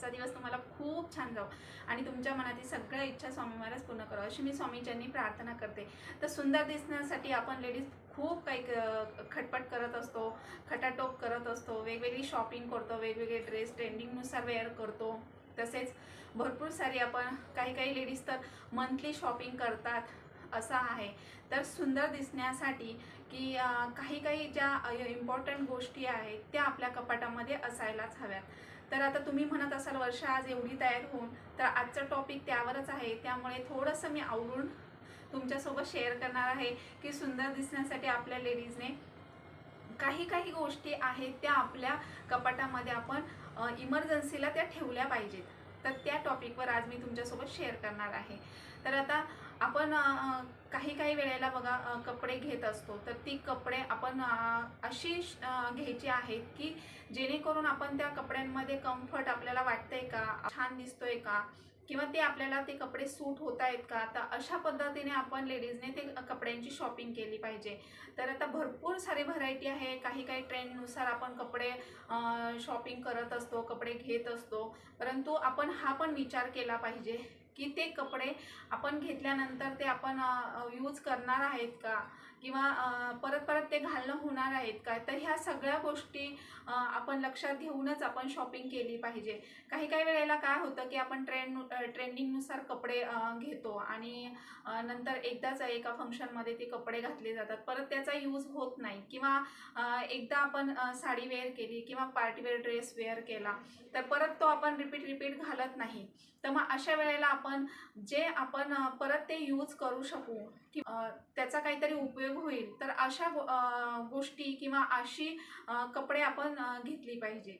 आजचा दिवस तुम्हाला खूप छान जाऊ आणि तुमच्या मनातील सगळ्या इच्छा स्वामी महाराज पूर्ण करावं. अशी मी स्वामीच्यांनी प्रार्थना करते. तर सुंदर दिसण्यासाठी आपण लेडीज खूप काही खटपट करत असतो खटाटोप करत असतो वेगवेगळी शॉपिंग करतो वेगवेगळे ड्रेस ट्रेंडिंगनुसार वेअर करतो. तसेच भरपूर सारी आपण काही काही लेडीज तर मंथली शॉपिंग करतात. असा आहे. तर सुंदर दिसण्यासाठी की काही काही ज्या इम्पॉर्टंट गोष्टी आहेत त्या आपल्या कपाटामध्ये असायलाच हव्यात. तर आता तुम्ही म्हणत असाल वर्षा आज एवढी तयार होऊन तर आजचं टॉपिक त्यावरच आहे. त्यामुळे थोडंसं मी आवरून तुमच्यासोबत शेअर करणार आहे की सुंदर दिसण्यासाठी आपल्या लेडीजने काही काही गोष्टी आहेत त्या आपल्या कपाटामध्ये आपण इमर्जन्सीला त्या ठेवल्या पाहिजेत. तर त्या टॉपिकवर आज मी तुमच्यासोबत शेअर करणार आहे. तर आता आपण काही काही वेळेला बघा कपडे घेत असतो तर ती कपडे आपण अशी घ्यायची आहेत की जेणेकरून आपण त्या कपड्यांमध्ये कम्फर्ट आपल्याला वाटतंय का? छान दिसतोय का? किंवा ते आपल्याला ते कपडे सूट होत आहेत का? तर अशा पद्धतीने आपण लेडीजने ते कपड्यांची शॉपिंग केली पाहिजे. तर आता भरपूर सारी व्हरायटी आहे. काही काही ट्रेंडनुसार आपण कपडे शॉपिंग करत असतो कपडे घेत असतो. परंतु आपण हा पण विचार केला पाहिजे की ते कपडे आपण घेतल्यानंतर ते आपण यूज करणार आहेत का? किंवा परत परत ते घालणं होणार आहेत का? तर ह्या सगळ्या गोष्टी आपण लक्षात घेऊनच आपण शॉपिंग केली पाहिजे. काही काही वेळेला काय होतं की आपण ट्रेंड ट्रेंडिंगनुसार कपडे घेतो आणि नंतर एकदाच एका फंक्शनमध्ये ते कपडे घातले जातात. परत त्याचा यूज होत नाही. किंवा एकदा आपण साडी वेअर केली किंवा पार्टीवेअर ड्रेस वेअर केला तर परत तो आपण रिपीट रिपीट घालत नाही. तर मग अशा वेळेला आपण जे आपण परत ते यूज करू शकू त्याचा काहीतरी उपयोग होईल. तर अशा गो- गोष्टी किंवा अशी कपडे आपण घेतली पाहिजे.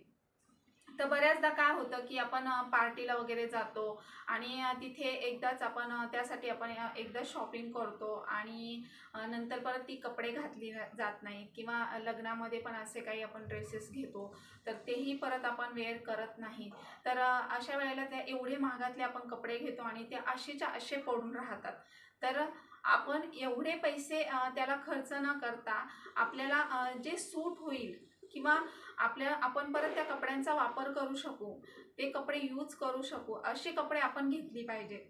तर बऱ्याचदा काय होतं की आपण पार्टीला वगैरे जातो आणि तिथे एकदाच आपण त्यासाठी आपण एकदा शॉपिंग करतो आणि नंतर परत ती कपडे घातली जात नाही किंवा लग्नामध्ये पण असे काही आपण ड्रेसेस घेतो तर तेही परत आपण वेअर करत नाही. तर अशा वेळेला त्या एवढे महागातले आपण कपडे घेतो आणि ते असेच्या असे पडून राहतात. तर आपण एवढे पैसे त्याला खर्च न करता आपल्याला जे सूट होईल किंवा आपल्या आपण परत त्या कपड्यांचा वापर करू शकू ते कपडे यूज करू शकू असे कपडे आपण घेतली पाहिजे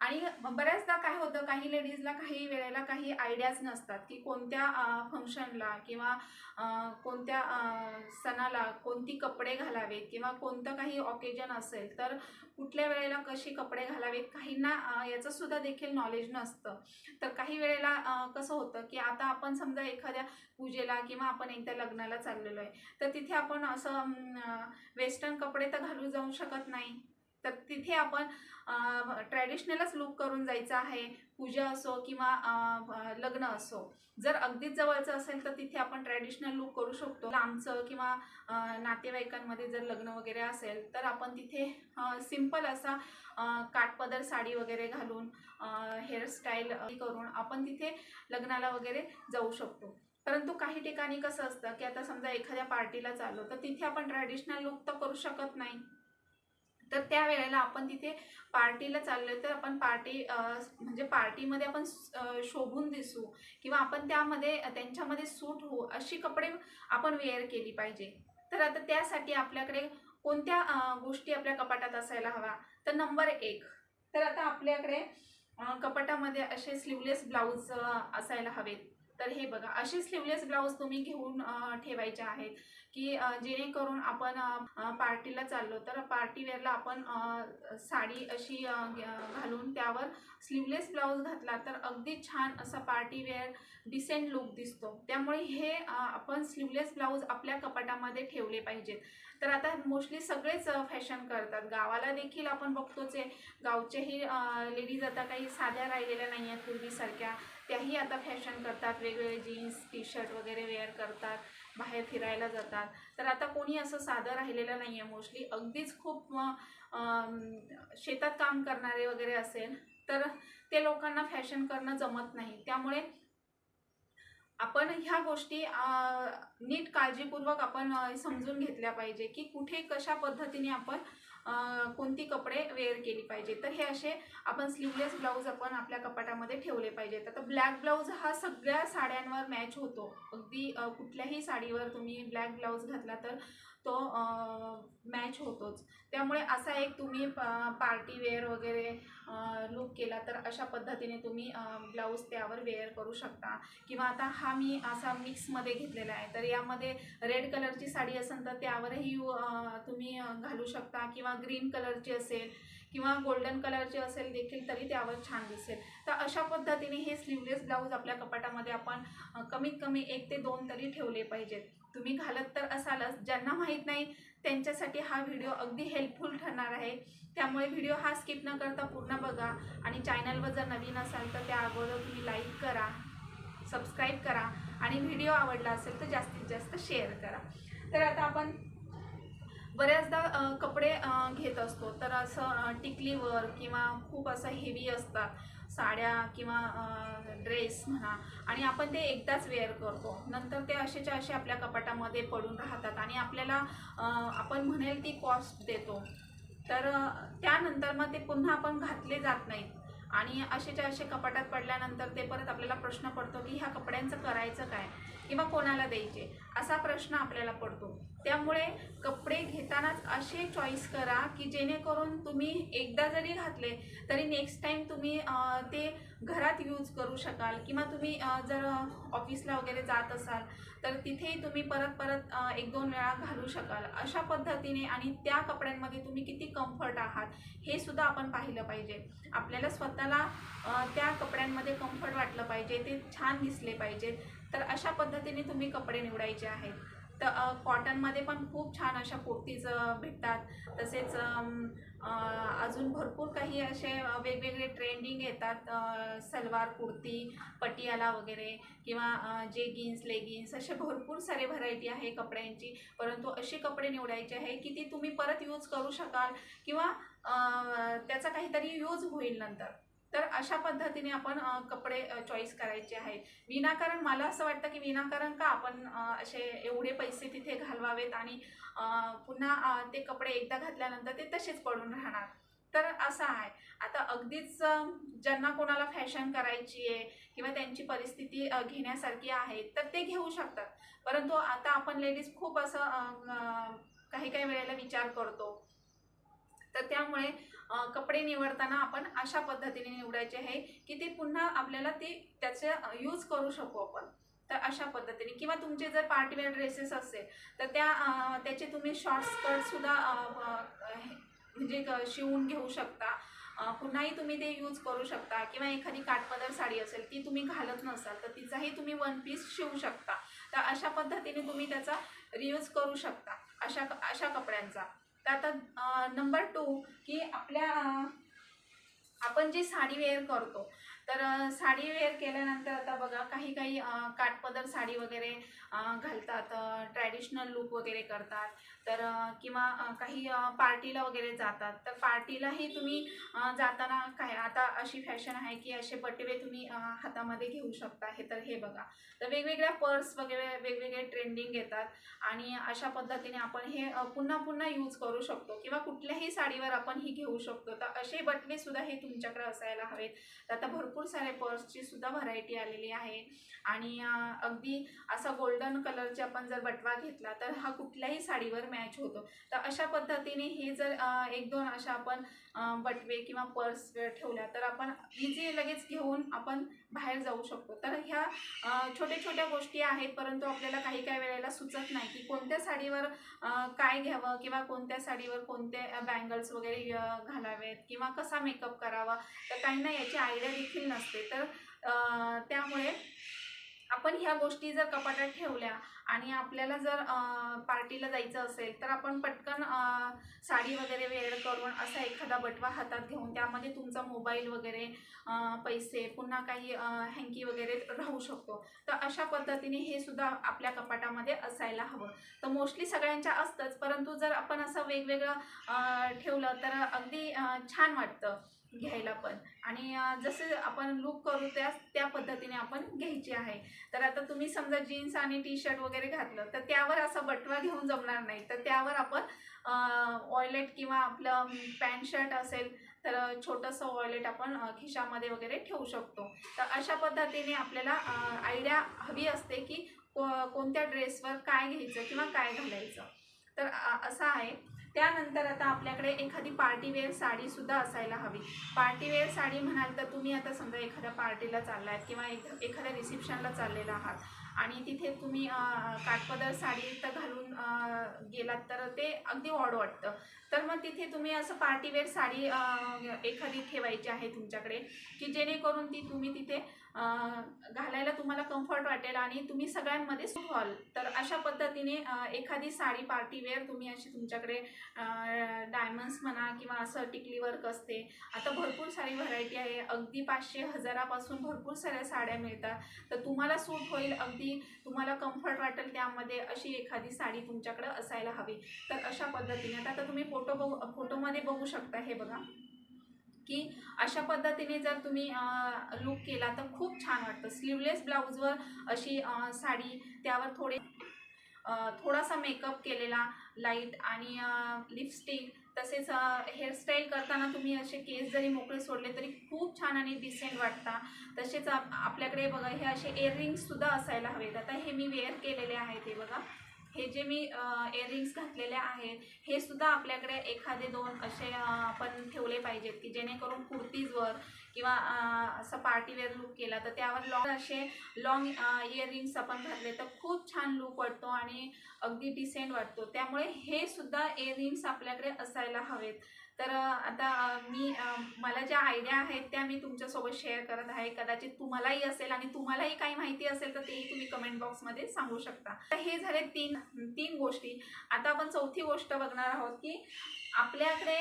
आणि बऱ्याचदा काय होतं काही लेडीजला काही वेळेला काही आयडियाज नसतात की कोणत्या फंक्शनला किंवा कोणत्या सणाला कोणती कपडे घालावेत किंवा कोणतं काही ऑकेजन असेल तर कुठल्या वेळेला कशी कपडे घालावेत काहींना याचंसुद्धा देखील नॉलेज नसतं. तर काही वेळेला कसं होतं की आता आपण समजा एखाद्या पूजेला किंवा आपण एकदा लग्नाला चाललेलो आहे तर तिथे आपण असं वेस्टर्न कपडे तर घालू जाऊ शकत नाही. तर तिथे आपण ट्रॅडिशनलच लुक करून जायचं आहे. पूजा असो किंवा लग्न असो. जर अगदीच जवळचं असेल तर तिथे आपण ट्रॅडिशनल लुक करू शकतो. लांबचं किंवा नातेवाईकांमध्ये जर लग्न वगैरे असेल तर आपण तिथे सिंपल असा काठपदर साडी वगैरे घालून हेअरस्टाईल करून आपण तिथे लग्नाला वगैरे जाऊ शकतो. परंतु काही ठिकाणी कसं असतं की आता समजा एखाद्या पार्टीला चाललो तर तिथे आपण ट्रॅडिशनल लुक तर करू शकत नाही. तर त्यावेळेला आपण तिथे पार्टीला चाललो तर आपण पार्टी म्हणजे पार्टीमध्ये आपण शोभून दिसू किंवा आपण त्यामध्ये त्यांच्यामध्ये सूट होऊ अशी कपडे आपण वेअर केली पाहिजे. तर आता त्यासाठी आपल्याकडे कोणत्या गोष्टी आपल्या कपाटात असायला हव्या? तर नंबर एक. तर आता आपल्याकडे कपाटामध्ये असे स्लीवलेस ब्लाऊज असायला हवेत. तर हे बघा असे स्लीवलेस ब्लाऊज तुम्ही घेऊन ठेवायचे आहेत की जेणेकरून आपण पार्टीला चाललो तर पार्टीवेअरला आपण साडी अशी घालून त्यावर स्लीवलेस ब्लाऊज घातला तर अगदी छान असा पार्टीवेअर डिसेंट लुक दिसतो. त्यामुळे हे आपण स्लीवलेस ब्लाऊज आपल्या कपाटामध्ये ठेवले पाहिजेत. तर आता मोस्टली सगळेच फॅशन करतात. गावाला देखील आपण बघतोच आहे. गावचेही लेडीज आता काही साध्या राहिलेल्या नाही आहेत पूर्वीसारख्या. त्याही आता फॅशन करतात वेगवेगळे जीन्स टी शर्ट वगैरे वेअर करतात बाहेर फिरायला जातात. तर आता कोणी असं साधं राहिलेलं नाही आहे मोस्टली अगदीच खूप शेतात काम करणारे वगैरे असेल तर ते लोकांना फॅशन करणं जमत नाही. त्यामुळे आपण ह्या गोष्टी नीट काळजीपूर्वक आपण समजून घेतल्या पाहिजे की कुठे कशा पद्धतीने आपण कोणती कपडे वेअर केली पाहिजे? तर हे असे आपण स्लीवलेस ब्लाऊज आपण आपल्या कपाटामध्ये ठेवले पाहिजेत. आता ब्लॅक ब्लाऊज हा सगळ्या साड्यांवर मॅच होतो. अगदी कुठल्याही साडीवर तुम्ही ब्लॅक ब्लाऊज घातला तर तो मॅच होतोच. त्यामुळे असा एक तुम्ही पार्टी वेअर वगैरे लुक केला तर अशा पद्धतीने तुम्ही ब्लाऊज त्यावर वेअर करू शकता. किंवा आता हा मी असा मिक्समध्ये घेतलेला आहे. तर यामध्ये रेड कलरची साडी असेल तर त्यावरही तुम्ही घालू शकता. किंवा ग्रीन कलरची असेल किंवा गोल्डन कलरची असेल देखील तरी त्यावर छान दिसेल. तर अशा पद्धतीने हे स्लीवलेस ब्लाऊज आपल्या कपाटामध्ये आपण कमीत कमी एक ते दोन तरी ठेवले पाहिजेत. तुम्ही घालत तर असालच. ज्यांना माहीत नाही त्यांच्यासाठी हा व्हिडिओ अगदी हेल्पफुल ठरणार आहे. त्यामुळे व्हिडिओ हा स्किप न करता पूर्ण बघा. आणि चॅनलवर जर नवीन असाल तर त्या अगोदर तुम्ही लाईक करा सबस्क्राईब करा. आणि व्हिडिओ आवडला असेल तर जास्तीत जास्त शेअर करा. तर आता आपण बऱ्याचदा कपडे घेत असतो. तर असं टिकलीवर किंवा खूप असं हेवी असतात. साड्या किंवा ड्रेस म्हणा आणि आपण ते एकदाच वेअर करतो. नंतर ते असेच्या असे आपल्या कपाटामध्ये पडून राहतात आणि आपल्याला आपण म्हणेल ती कॉस्ट देतो. तर त्यानंतर मग ते पुन्हा आपण घातले जात नाहीत. आणि असेच्या असे कपाटात पडल्यानंतर ते परत आपल्याला प्रश्न पडतो की ह्या कपड्यांचं करायचं काय? किंवा कोणाला द्यायचे असा प्रश्न आपल्याला पडतो. त्यामुळे कपडे घेतानाच असे चॉईस करा की जेणेकरून तुम्ही एकदा जरी घातले तरी नेक्स्ट टाईम तुम्ही ते घरात यूज करू शकाल किंवा तुम्ही जर ऑफिसला वगैरे जात असाल तर तिथेही तुम्ही परत परत एक दोन वेळा घालू शकाल. अशा पद्धतीने आणि त्या कपड्यांमध्ये तुम्ही किती कम्फर्ट आहात हे सुद्धा आपण पाहिलं पाहिजे. आपल्याला स्वतःला त्या कपड्यांमध्ये कम्फर्ट वाटलं पाहिजे ते छान दिसले पाहिजे तर अशा पद्धतीने तुम्ही कपडे निवडायचे आहेत. तर कॉटनमध्ये पण खूप छान अशा कुर्तीज भेटतात. तसेच अजून भरपूर काही असे वेगवेगळे ट्रेंडिंग येतात सलवार कुर्ती पटियाला वगैरे किंवा जे गिन्स लेगिन्स असे भरपूर सारे व्हरायटी आहे कपड्यांची. परंतु असे कपडे निवडायचे आहे की ती तुम्ही परत यूज करू शकाल किंवा त्याचा काहीतरी यूज होईल नंतर. तर अशा पद्धतीने आपण कपडे चॉईस करायचे आहेत. विनाकारण मला असं वाटतं की विनाकारण का आपण असे एवढे पैसे तिथे घालवावेत आणि पुन्हा ते कपडे एकदा घातल्यानंतर ते तसेच पडून राहणार. तर असं आहे. आता अगदीच ज्यांना कोणाला फॅशन करायची आहे किंवा त्यांची परिस्थिती घेण्यासारखी आहे तर ते घेऊ शकतात. परंतु आता आपण लेडीज खूप असं काही काही वेळेला विचार करतो. तर त्यामुळे कपडे निवडताना आपण अशा पद्धतीने निवडायचे आहे की ते पुन्हा आपल्याला ते त्याचे यूज करू शकू आपण. तर अशा पद्धतीने. किंवा तुमचे जर पार्टीवेअर ड्रेसेस असेल तर त्या त्याचे तुम्ही शॉर्ट स्कर्टसुद्धा म्हणजे क- शिवून घेऊ शकता. पुन्हाही तुम्ही ते यूज करू शकता. किंवा एखादी काठपदर साडी असेल ती तुम्ही घालत नसाल तर तिचाही तुम्ही वन पीस शिवू शकता. तर अशा पद्धतीने तुम्ही त्याचा रियूज करू शकता. अशा अशा कपड्यांचा. तर आता नंबर टू की आपल्या आपण जी साडी वेअर करतो तर साडी वेअर केल्यानंतर आता बघा काही काही काठपदर साडी वगैरे घालतात ट्रॅडिशनल लुक वगैरे करतात. तर किंवा काही पार्टीला वगैरे जातात. तर पार्टीलाही तुम्ही जाताना काय आता अशी फॅशन आहे की असे बटवे तुम्ही हातामध्ये घेऊ शकता. हे तर हे बघा. तर वेगवेगळ्या पर्स वगैरे वेगवेगळे ट्रेंडिंग येतात आणि अशा पद्धतीने आपण हे पुन्हा पुन्हा यूज करू शकतो. किंवा कुठल्याही साडीवर आपण ही घेऊ शकतो. तर असे बटवेसुद्धा हे तुमच्याकडे असायला हवेत. तर आता भरपूर सारे पर्सची सुद्धा व्हरायटी आलेली आहे. आणि अगदी असा गोल्डन कलरचे आपण जर बटवा घेतला तर हा कुठल्याही साडीवर मॅच होतो. तर अशा पद्धतीने हे जर एक दोन अशा आपण बटवे किंवा पर्स ठेवल्या तर आपण इझी लगेच घेऊन आपण बाहेर जाऊ शकतो. तर ह्या छोट्या छोट्या गोष्टी आहेत परंतु आपल्याला काही काही वेळेला सुचत नाही की कोणत्या साडीवर काय घ्यावं किंवा कोणत्या साडीवर कोणते बँगल्स वगैरे घालावेत किंवा कसा मेकअप करावा. तर काहींना याची आयडिया देखील नसते तर त्यामुळे आपण ह्या गोष्टी जर कपाटात ठेवल्या आणि आपल्याला जर पार्टीला जायचं असेल तर आपण पटकन साडी वगैरे वेळ करून असा एखादा बटवा हातात घेऊन त्यामध्ये तुमचा मोबाईल वगैरे पैसे पुन्हा काही हँकी वगैरे राहू शकतो. तर अशा पद्धतीने हे सुद्धा आपल्या कपाटामध्ये असायला हवं. तर मोस्टली सगळ्यांच्या असतंच परंतु जर आपण असं वेगवेगळं ठेवलं तर अगदी छान वाटतं. घ्यायला पण. आणि जसे आपण लुक करू त्या त्या पद्धतीने आपण घ्यायची आहे. तर आता तुम्ही समजा जीन्स आणि टी शर्ट वगैरे घातलं तर त्यावर असा बटवा घेऊन जमणार नाही. तर त्यावर आपण ऑयलेट किंवा आपलं पॅन्ट शर्ट असेल तर छोटंसं ऑयलेट आपण खिशामध्ये वगैरे ठेवू शकतो. तर अशा पद्धतीने आपल्याला आयडिया हवी असते की को- कोणत्या ड्रेसवर काय घ्यायचं किंवा काय घालायचं. तर असं आहे. त्यानंतर आता आपल्याकडे एखादी पार्टीवेअर साडीसुद्धा असायला हवी. पार्टीवेअर साडी म्हणाल तर तुम्ही आता समजा एखाद्या पार्टीला चाललात किंवा एखाद्या रिसेप्शनला चाललेला आहात. आणि तिथे तुम्ही काठपदर साडी तर घालून गेलात तर ते अगदी ऑड वाटतं. तर मग तिथे तुम्ही असं पार्टीवेअर साडी एखादी ठेवायची आहे तुमच्याकडे की जेणेकरून ती तुम्ही तिथे घालायला तुम्हाला कम्फर्ट वाटेल आणि तुम्ही सगळ्यांमध्ये सूट व्हाल. तर अशा पद्धतीने एखादी साडी पार्टीवेअर तुम्ही अशी तुमच्याकडे डायमंड्स म्हणा किंवा असं टिकली वर्क असते. आता भरपूर सारी व्हरायटी आहे. अगदी पाचशे हजारापासून भरपूर साऱ्या साड्या मिळतात. तर तुम्हाला सूट होईल अगदी तुम्हाला कम्फर्ट वाटेल त्यामध्ये अशी एखादी साडी तुमच्याकडे असायला हवी. तर अशा पद्धतीने. आता तुम्ही फोटो बघू फोटोमध्ये बघू शकता हे बघा. की अशा पद्धतीने जर तुम्ही लुक केला तर खूप छान वाटतं. स्लीवलेस ब्लाऊजवर अशी साडी त्यावर थोडे थोडासा मेकअप केलेला लाइट आणि लिपस्टिक तसेच हेअरस्टाईल करताना तुम्ही असे केस जरी मोकळे सोडले तरी खूप छान आणि डिसेंट वाटता. तसेच आप आपल्याकडे बघा हे असे इयरिंग्ससुद्धा असायला हवेत आता हे मी वेअर केलेले आहेत हे बघा. हे जे मी इयरिंग्स घातलेले आहेत हे सुद्धा आपल्याकडे एखादे दोन असे आपण ठेवले पाहिजेत की जेणेकरून कुर्तीजवर किंवा असं पार्टीवेअर लुक केला तर त्यावर लॉंग असे लॉंग इयरिंग्स आपण घातले तर खूप छान लुक वाटतो आणि अगदी डिसेंट वाटतो. त्यामुळे हे सुद्धा इयरिंग्स आपल्याकडे असायला हवेत. तर आता मी मला ज्या आयडिया आहेत त्या मी तुमच्यासोबत शेअर करत आहे. कदाचित तुम्हालाही असेल आणि तुम्हालाही काही माहिती असेल तर तेही तुम्ही कमेंट बॉक्समध्ये सांगू शकता. तर हे झाले तीन तीन गोष्टी. आता आपण चौथी गोष्ट बघणार आहोत की आपल्याकडे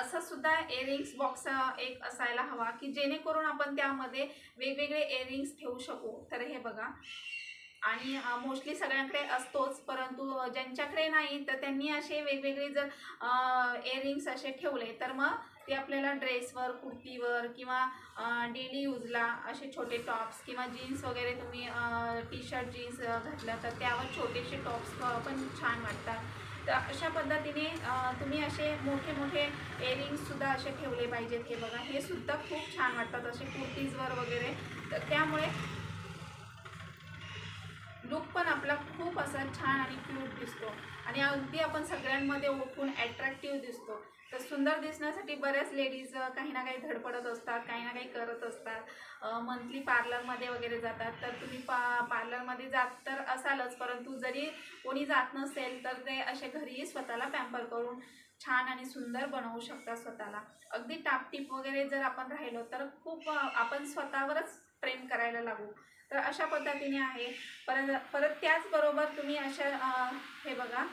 असं सुद्धा एअरिंग्स बॉक्स एक असायला हवा की जेणेकरून आपण त्यामध्ये वेगवेगळे एअरिंग्स ठेवू शकू. तर हे बघा. आणि मोस्टली सगळ्यांकडे असतोच परंतु ज्यांच्याकडे नाही तर त्यांनी असे वेगवेगळे जर एअरिंग्स असे ठेवले तर मग ते आपल्याला ड्रेसवर कुर्तीवर किंवा डेली यूजला असे छोटे टॉप्स किंवा जीन्स वगैरे तुम्ही टी शर्ट जीन्स घातलं तर त्यावर छोटेसे टॉप्स पण छान वाटतात. तर अशा पद्धतीने तुम्ही असे मोठे मोठे इयरिंग्ससुद्धा असे ठेवले पाहिजेत हे बघा हे सुद्धा खूप छान वाटतात असे कुर्तीजवर वगैरे. तर त्यामुळे लुक पण आपला खूप असा छान आणि क्यूट दिसतो. आणि अगदी आपण सगळ्यांमध्ये ओळखून ॲट्रॅक्टिव्ह दिसतो. तर सुंदर दिसण्यासाठी बऱ्याच लेडीज काही ना काही धडपडत असतात काही ना काही करत असतात. मंथली पार्लरमध्ये वगैरे जातात. तर तुम्ही पा पार्लरमध्ये जात तर असालच परंतु जरी कोणी जात नसेल तर ते असे घरीही स्वतःला पॅम्पर करून छान आणि सुंदर बनवू शकता स्वतःला. अगदी टापटीप वगैरे जर आपण राहिलो तर खूप आपण स्वतःवरच प्रेम करायला लागू. तर अशा पद्धतीने आहे. परत परत त्याचबरोबर तुम्ही अशा हे बघा.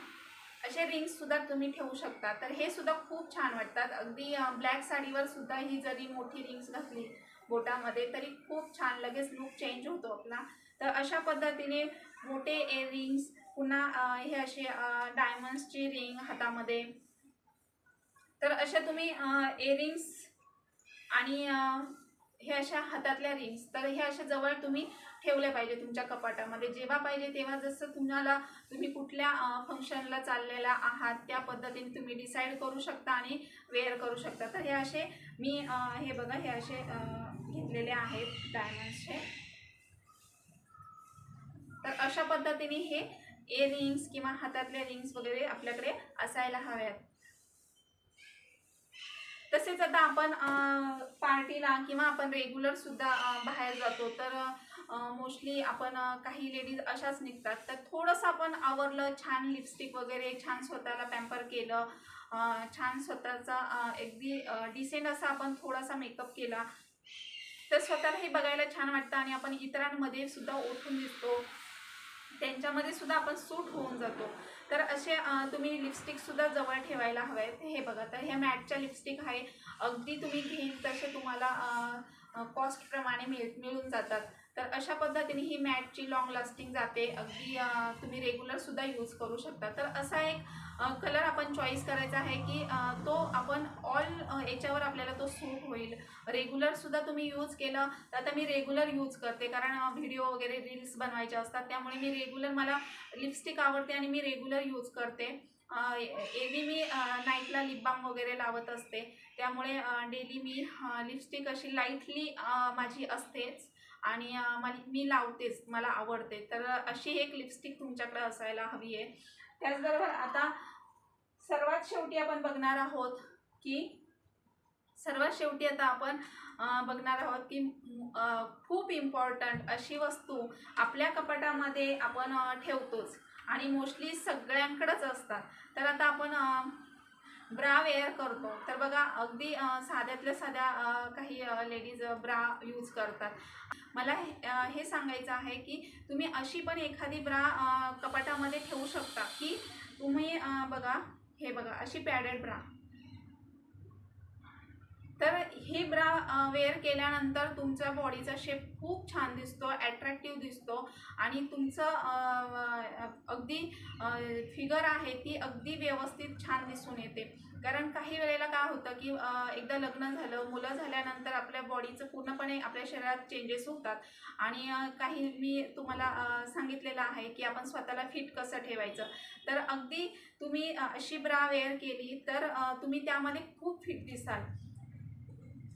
असे रिंग्स सुद्धा तुम्ही ठेवू शकता. तर हे सुद्धा खूप छान वाटतात. अगदी ब्लॅक साडीवर सुद्धा ही जरी मोठी रिंग्स घातली बोटामध्ये तरी खूप छान लगेच लुक चेंज होतो आपला. तर अशा पद्धतीने मोठे एअरिंग्स पुन्हा हे असे डायमंड्सची रिंग हातामध्ये. तर अशा तुम्ही एअरिंग्स आणि हे अशा हातातल्या रिंग्स तर हे अशा जवळ तुम्ही ठेवले पाहिजे तुमच्या कपाटामध्ये. जेव्हा पाहिजे तेव्हा जसं तुम्हाला तुम्ही कुठल्या फंक्शनला चाललेला आहात त्या पद्धतीने तुम्ही डिसाईड करू शकता आणि वेअर करू शकता. तर हे असे मी हे बघा हे असे घेतलेले आहेत डायमंड्सचे तर अशा पद्धतीने हे इयरिंग्स किंवा हातातले रिंग्स वगैरे आपल्याकडे असायला हव्यात. तसेच आता आपण पार्टीला किंवा आपण रेग्युलर सुद्धा बाहेर जातो. तर मोस्टली आपण काही लेडीज अशाच निघतात. तर थोडंसं आपण आवरलं छान लिपस्टिक वगैरे छान स्वतःला पॅम्पर केलं छान स्वतःचा अगदी डिसेंट असा आपण थोडासा मेकअप केला तर स्वतःलाही बघायला छान वाटतं आणि आपण इतरांमध्ये सुद्धा ओठून दिसतो. त्यांच्यामध्ये सुद्धा आपण सूट होऊन जातो. तर असे तुम्ही लिपस्टिकसुद्धा जवळ ठेवायला हवे आहेत हे बघा तर ह्या मॅटच्या लिपस्टिक आहे. अगदी तुम्ही घेईल तसे तुम्हाला कॉस्टप्रमाणे मिळ मिळून जातात. तर अशा पद्धतीने ही मॅटची लॉंग लास्टिंग जाते. अगदी तुम्ही रेग्युलरसुद्धा यूज करू शकता. तर असा एक कलर आपण चॉईस करायचा आहे की तो आपण ऑल याच्यावर आपल्याला तो सूट होईल. रेग्युलरसुद्धा तुम्ही यूज केलं तर आता मी रेग्युलर यूज करते. कारण व्हिडिओ वगैरे रील्स बनवायचे असतात. त्यामुळे मी रेग्युलर मला लिपस्टिक आवडते आणि मी रेग्युलर यूज करते. एरवी मी नाईटला लिप बाम वगैरे लावत असते. त्यामुळे डेली मी लिपस्टिक अशी लाईटली माझी असतेच. आणि मला- मी लावतेच मला आवडते. तर अशी एक लिपस्टिक तुमच्याकडे असायला हवी आहे. त्याचबरोबर आता सर्वात शेवटी आपण बघणार आहोत की सर्वात शेवटी आता आपण बघणार आहोत की खूप इम्पॉर्टंट अशी वस्तू आपल्या कपाटामध्ये आपण ठेवतोच. आणि मोस्टली सगळ्यांकडंच असतात. तर आता आपण ब्रा वेअर करतो. तर बघा अगदी साध्यातल्या साध्या काही लेडीज ब्रा यूज करतात. मला हे हे सांगायचं आहे की तुम्ही अशी पण एखादी ब्रा कपाटामध्ये ठेवू शकता की तुम्ही बघा हे बघा अशी पॅडेड ब्रा. तर ही ब्रा वेअर केल्यानंतर तुमच्या बॉडीचा शेप खूप छान दिसतो ॲट्रॅक्टिव्ह दिसतो. आणि तुमचं अगदी फिगर आहे ती अगदी व्यवस्थित छान दिसून येते. कारण काही वेळेला काय होतं की एकदा लग्न झालं मुलं झाल्यानंतर आपल्या बॉडीचं पूर्णपणे आपल्या शरीरात चेंजेस होतात. आणि काही मी तुम्हाला सांगितलेलं आहे की आपण स्वतःला फिट कसं ठेवायचं. तर अगदी तुम्ही अशी ब्रा वेअर केली तर तुम्ही त्यामध्ये खूप फिट दिसाल.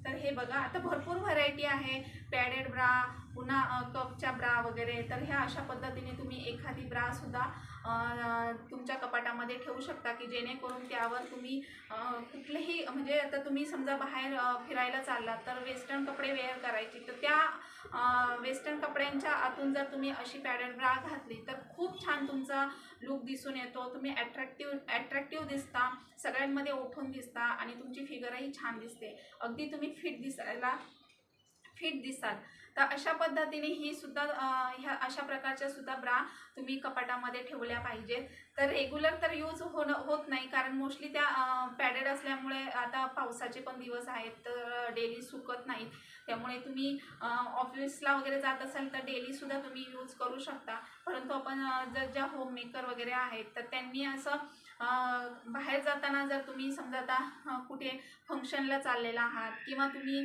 तर हे बघा आता भरपूर व्हरायटी आहे. पॅडेड ब्रा पुन्हा कपच्या ब्रा वगैरे. तर ह्या अशा पद्धतीने तुम्ही एखादी ब्रासुद्धा तुमच्या कपाटामध्ये ठेवू शकता की जेणेकरून त्यावर तुम्ही कुठलेही म्हणजे आता तुम्ही समजा बाहेर फिरायला चाललात तर वेस्टर्न कपडे वेअर करायची. तर त्या वेस्टर्न कपड्यांच्या आतून जर तुम्ही अशी पॅडेड ब्रा घातली तर खूप छान तुमचा लुक दिसून येतो. तुम्ही ॲट्रॅक्टिव्ह ॲट्रॅक्टिव्ह दिसता सगळ्यांमध्ये उठून दिसता आणि तुमची फिगरही छान दिसते. अगदी तुम्ही फिट दिसायला फिट दिसाल. तर अशा पद्धतीने ही सुद्धा ह्या अशा प्रकारच्या सुद्धा ब्रा तुम्ही कपाटामध्ये ठेवल्या पाहिजेत. तर रेग्युलर तर यूज होणं होत नाही. कारण मोस्टली त्या पॅडेड असल्यामुळे आता पावसाचे पण दिवस आहेत. तर डेली सुकत नाहीत. त्यामुळे तुम्ही ऑफिसला वगैरे जात असाल तर डेलीसुद्धा तुम्ही यूज करू शकता. परंतु आपण जर ज्या होममेकर वगैरे आहेत तर त्यांनी असं बाहेर जाताना जर तुम्ही समजा आता कुठे फंक्शनला चाललेला आहात किंवा तुम्ही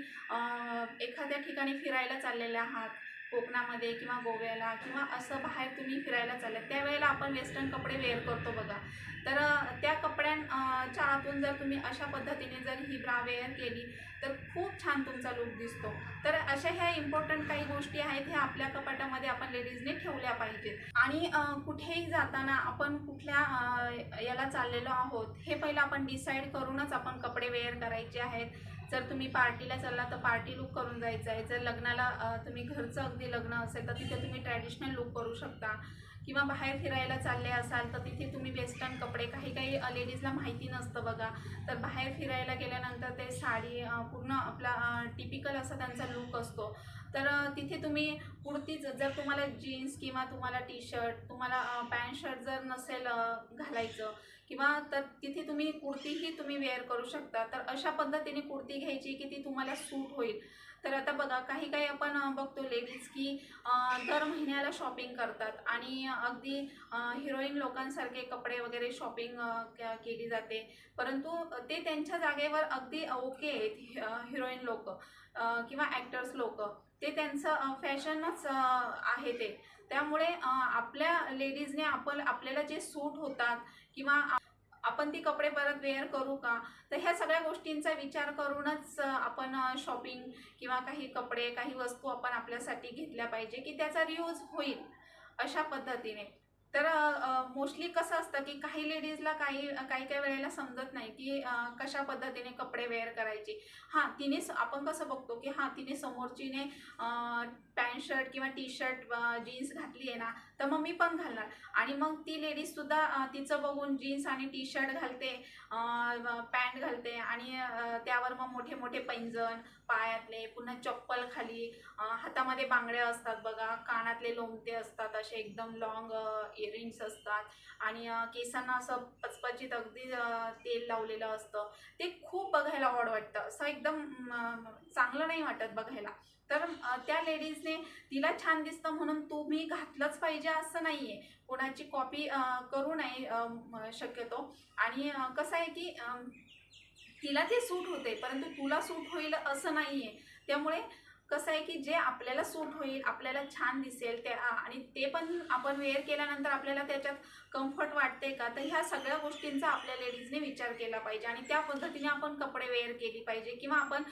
एखाद्या ठिकाणी फिरायला चाललेले आहात कोकणामध्ये किंवा गोव्याला किंवा असं बाहेर तुम्ही फिरायला चालले त्यावेळेला आपण वेस्टर्न कपडे वेअर करतो बघा. तर त्या कपड्यांच्या आतून जर तुम्ही अशा पद्धतीने जर ही ब्रा वेअर केली तर खूप छान तुमचा लुक दिसतो. तर अशा ह्या इम्पॉर्टंट काही गोष्टी आहेत ह्या आपल्या कपाटामध्ये आपण लेडीजने ठेवल्या पाहिजेत. आणि कुठेही जाताना आपण कुठल्या याला चाललेलो आहोत हे पहिलं आपण डिसाईड करूनच आपण कपडे वेअर करायचे आहेत. जर तुम्ही पार्टीला चालला तर पार्टी लुक करून जायचं आहे जर लग्नाला तुम्ही घरचं अगदी लग्न असेल तर तिथे तुम्ही ट्रॅडिशनल लुक करू शकता. किंवा बाहेर फिरायला चालले असाल तर तिथे तुम्ही वेस्टर्न कपडे काही काही लेडीजला माहिती नसतं बघा. तर बाहेर फिरायला गेल्यानंतर ते साडी पूर्ण आपला टिपिकल असा त्यांचा लुक असतो. तर तिथे तुम्ही कुर्तीच जर तुम्हाला जीन्स किंवा तुम्हाला टी शर्ट तुम्हाला पॅन्ट शर्ट जर नसेल घालायचं किंवा तर तिथे तुम्ही कुर्तीही तुम्ही वेअर करू शकता. तर अशा पद्धतीने कुर्ती घ्यायची की ती तुम्हाला सूट होईल. तर आता बघा काही काही आपण बघतो लेडीज की दर महिन्याला शॉपिंग करतात. आणि अगदी हिरोईन लोकांसारखे कपडे वगैरे शॉपिंग केली जाते. परंतु ते त्यांच्या जागेवर अगदी ओके आहेत हिरोईन लोक किंवा ॲक्टर्स लोक. ते त्यांचं फॅशनच आहे ते. त्यामुळे आपल्या लेडीजने आपण आपल्याला जे सूट होतात किंवा आपण ती कपडे परत वेअर करू का? तर ह्या सगळ्या गोष्टींचा विचार करूनच आपण शॉपिंग किंवा काही कपडे काही वस्तू आपण आपल्यासाठी घेतल्या पाहिजे की त्याचा रियूज होईल अशा पद्धतीने. तर मोस्टली कसं असतं की काही लेडीजला काही काही काही वेळेला समजत नाही की कशा पद्धतीने कपडे वेअर करायचे. हां तिने स- आपण कसं बघतो की हां तिने समोरचीने पॅन्ट शर्ट किंवा टी शर्ट जीन्स घातली आहे ना तर मग मी पण घालणार. आणि मग ती लेडीजसुद्धा तिचं बघून जीन्स आणि टी शर्ट घालते पॅन्ट घालते आणि त्यावर मग मोठे मोठे पैंजण पायातले पुन्हा चप्पल खाली हातामध्ये बांगड्या असतात बघा कानातले लोंगटे असतात असे एकदम लॉंग इयरिंग्स असतात आणि केसांना असं पचपचित अगदी तेल लावलेलं असतं. ते खूप बघायला ऑड वाटतं. असं एकदम चांगलं नाही वाटत बघायला. तर त्या लेडीजने तिला छान दिसतं म्हणून तुम्ही घातलंच पाहिजे असं नाही आहे कोणाची कॉपी करू नये शक्यतो. आणि कसं आहे की तिला ते सूट होते परंतु तुला सूट होईल असं नाही आहे त्यामुळे कसं आहे की जे आपल्याला सूट होईल आपल्याला छान दिसेल ते आणि ते पण आपण वेअर केल्यानंतर आपल्याला त्याच्यात कम्फर्ट वाटते का? तर ह्या सगळ्या गोष्टींचा आपल्या लेडीजने विचार केला पाहिजे आणि त्या पद्धतीने आपण कपडे वेअर केली पाहिजे किंवा आपण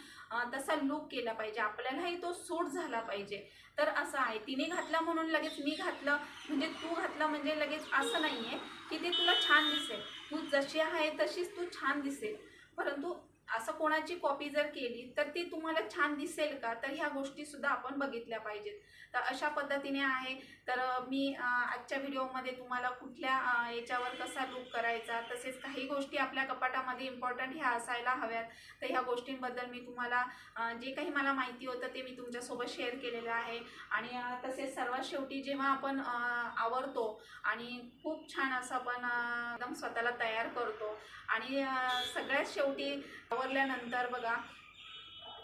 तसा लुक केला पाहिजे. आपल्यालाही तो सूट झाला पाहिजे. तर असं आहे. तिने घातला म्हणून लगेच मी घातलं म्हणजे तू घातलं म्हणजे लगेच असं नाही आहे की ते तुला छान दिसेल. तू जशी आहे तशीच तू छान दिसेल. परंतु असं कोणाची कॉपी जर केली तर ती तुम्हाला छान दिसेल का? तर ह्या गोष्टीसुद्धा आपण बघितल्या पाहिजेत. तर अशा पद्धतीने आहे. तर मी आजच्या व्हिडिओमध्ये तुम्हाला कुठल्या याच्यावर कसा लुक करायचा तसेच काही गोष्टी आपल्या कपाटामध्ये इम्पॉर्टंट ह्या असायला हव्यात तर ह्या गोष्टींबद्दल मी तुम्हाला जे काही मला माहिती होतं ते मी तुमच्यासोबत शेअर केलेलं आहे. आणि तसेच सर्वात शेवटी जेव्हा आपण आवडतो आवरतो आणि खूप छान असं आपण एकदम स्वतःला तयार करतो. आणि सगळ्यात शेवटी आवरल्यानंतर बघा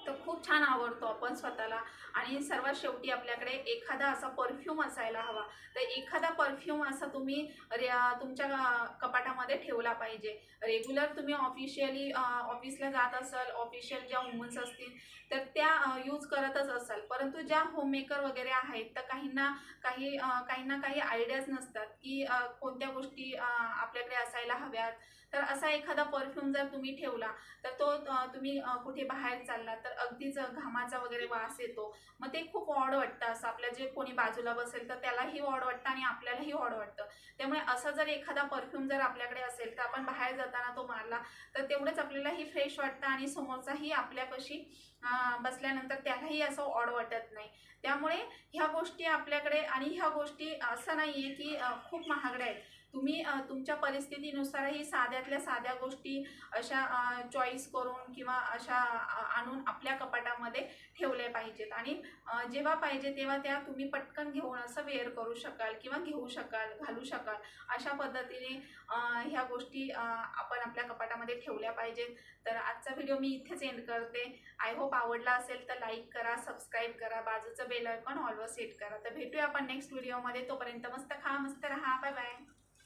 तर खूप छान आवडतो आपण स्वतःला. आणि सर्वात शेवटी आपल्याकडे एखादा असा परफ्यूम असायला हवा. तर एखादा परफ्यूम असा तुम्ही रे तुमच्या कपाटामध्ये ठेवला पाहिजे. रेग्युलर तुम्ही ऑफिशियली ऑफिसला जात असाल ऑफिशियल ज्या वुमन्स असतील तर त्या यूज करतच असाल. परंतु ज्या होममेकर वगैरे आहेत तर काहींना काही काहींना काही आयडियाज नसतात की कोणत्या गोष्टी आपल्याकडे असायला हव्यात. तर असा एखादा परफ्यूम जर तुम्ही ठेवला तर तो तुम्ही कुठे बाहेर चालला तर अगदीच घामाचा वगैरे वास येतो मग ते खूप ऑड वाटतं. असं आपल्या जे कोणी बाजूला बसेल तर त्यालाही ऑड वाटतं आणि आपल्यालाही ऑड वाटतं. त्यामुळे असा जर एखादा परफ्यूम जर आपल्याकडे असेल तर आपण बाहेर जाताना तो मारला तर तेवढंच आपल्यालाही फ्रेश वाटतं आणि समोरचाही आपल्यापाशी बसल्यानंतर त्यालाही असं ऑड वाटत नाही. त्यामुळे ह्या गोष्टी आपल्याकडे आणि ह्या गोष्टी असं नाही आहे की खूप महागड्या आहेत. तुम्ही तुमच्या तुमच्या परिस्थितीनुसारही साध्यातल्या साध्या गोष्टी अशा चॉईस करून किंवा अशा आणून आपल्या कपाटामध्ये ठेवल्या पाहिजेत. आणि जेव्हा पाहिजे तेव्हा त्या तुम्ही पटकन घेऊन असं वेअर करू शकाल किंवा घेऊ शकाल घालू शकाल. अशा पद्धतीने ह्या गोष्टी आपण आपल्या कपाटामध्ये ठेवल्या पाहिजेत. तर आजचा व्हिडिओ मी इथेच एंड करते. आय होप आवडला असेल तर लाईक करा सबस्क्राईब करा बाजूचं बेल आयकॉन ऑलवर सेट करा. तर भेटूया आपण नेक्स्ट व्हिडिओमध्ये तोपर्यंत मस्त खा मस्त राहा. Bye bye